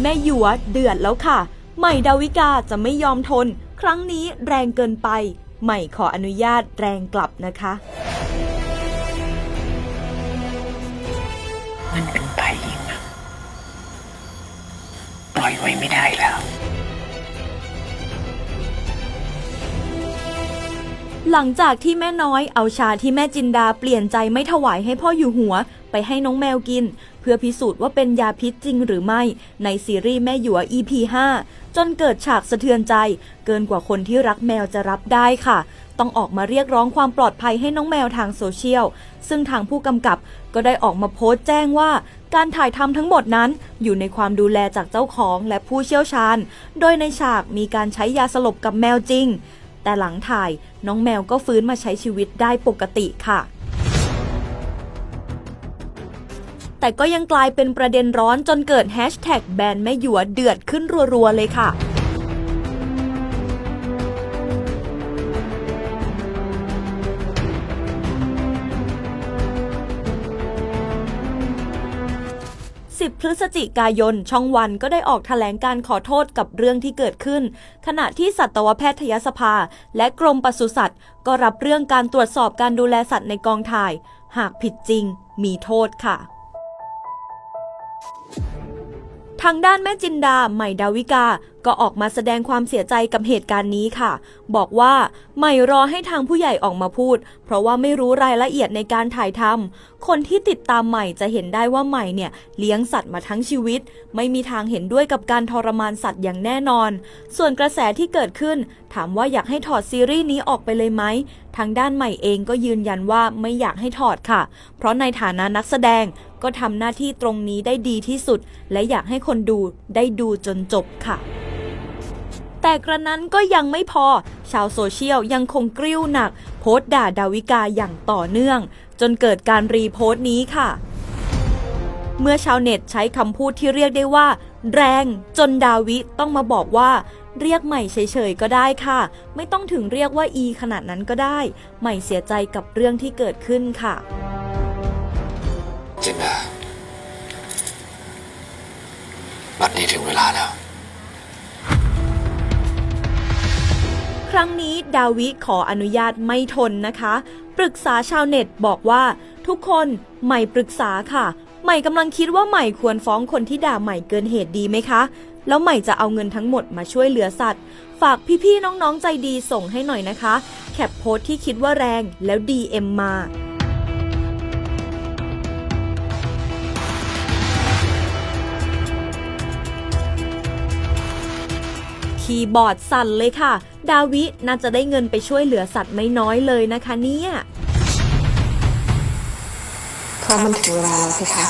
แม่หยัวเดือดแล้วค่ะ ใหม่ดาวิกาจะไม่ยอมทน ครั้งนี้แรงเกินไป ใหม่ขออนุญาตแรงกลับนะคะ มันเป็นไปยิงนะปล่อยไว้ไม่ได้แล้วหลังจากที่แม่น้อยเอาชาที่แม่จินดาเปลี่ยนใจไม่ถวายให้พ่ออยู่หัว ไปให้น้องแมวกิน เพื่อพิสูจน์ว่าเป็นยาพิษจริงหรือไม่ ในซีรีส์แม่หยัว EP 5 จนเกิดฉากสะเทือนใจ เกินกว่าคนที่รักแมวจะรับได้ค่ะ ต้องออกมาเรียกร้องความปลอดภัยให้น้องแมวทางโซเชียล ซึ่งทางผู้กำกับก็ได้ออกมาโพสต์แจ้งว่าการถ่ายทำทั้งหมดนั้นอยู่ในความดูแลจากเจ้าของและผู้เชี่ยวชาญ โดยในฉากมีการใช้ยาสลบกับแมวจริง แต่หลังถ่ายน้องแมวก็ฟื้นมาใช้ชีวิตได้ปกติค่ะ แต่ก็ยังกลายเป็นประเด็นร้อนจนเกิดแฮชแท็กแบนแม่หยัวเดือดขึ้นรัวๆเลยค่ะ10พฤศจิกายน ช่องวันก็ได้ออกแถลงการขอโทษกับเรื่องที่เกิดขึ้น ขณะที่สัตวแพทยสภา และกรมปศุสัตว์ ก็รับเรื่องการตรวจสอบการดูแลสัตว์ในกองถ่าย หากผิดจริง มีโทษค่ะ ทางด้านแม่จินดา ใหม่ดาวิกา ก็ออกมาแสดงความเสียใจกับเหตุการณ์นี้ค่ะ บอกว่าใหม่รอให้ทางผู้ใหญ่ออกมาพูด เพราะว่าไม่รู้รายละเอียดในการถ่ายทำ คนที่ติดตามใหม่จะเห็นได้ว่าใหม่เนี่ยเลี้ยงสัตว์มาทั้งชีวิต ไม่มีทางเห็นด้วยกับการทรมานสัตว์อย่างแน่นอน ส่วนกระแสที่เกิดขึ้น ถามว่าอยากให้ถอดซีรีส์นี้ออกไปเลยไหม ทางด้านใหม่เองก็ยืนยันว่าไม่อยากให้ถอดค่ะ เพราะในฐานะนักแสดง ก็ทำหน้าที่ตรงนี้ได้ดีที่สุด และอยากให้คนดูได้ดูจนจบค่ะแต่กระนั้นก็ยังไม่พอ ชาวโซเชียลยังคงกริ้วหนัก โพสต์ด่าดาวิกาอย่างต่อเนื่อง จนเกิดการรีโพสต์นี้ค่ะ เมื่อชาวเน็ตใช้คำพูดที่เรียกได้ว่า แรงจนดาวิต้องมาบอกว่า เรียกใหม่เฉยๆก็ได้ค่ะ ไม่ต้องถึงเรียกว่าอีขนาดนั้นก็ได้ ใหม่เสียใจกับเรื่องที่เกิดขึ้นค่ะ จินดาบัดนี้ถึงเวลาแล้ว ครั้งนี้ดาวิขออนุญาตไม่ทนนะคะ ปรึกษาชาวเน็ตบอกว่า ทุกคนใหม่ปรึกษาค่ะ ใหม่กำลังคิดว่าใหม่ควรฟ้องคนที่ด่าใหม่เกินเหตุดีไหมคะ แล้วใหม่จะเอาเงินทั้งหมดมาช่วยเหลือสัตว์ ฝากพี่ๆน้องๆใจดีส่งให้หน่อยนะคะ แคปโพสต์ที่คิดว่าแรงแล้ว DM มา คีย์บอร์ดสั่นเลยค่ะ ดาวิน่าจะได้เงินไปช่วยเหลือสัตว์ไม่น้อยเลยนะคะเนี่ยเพราะมันถึงเวลาแล้วสิคะ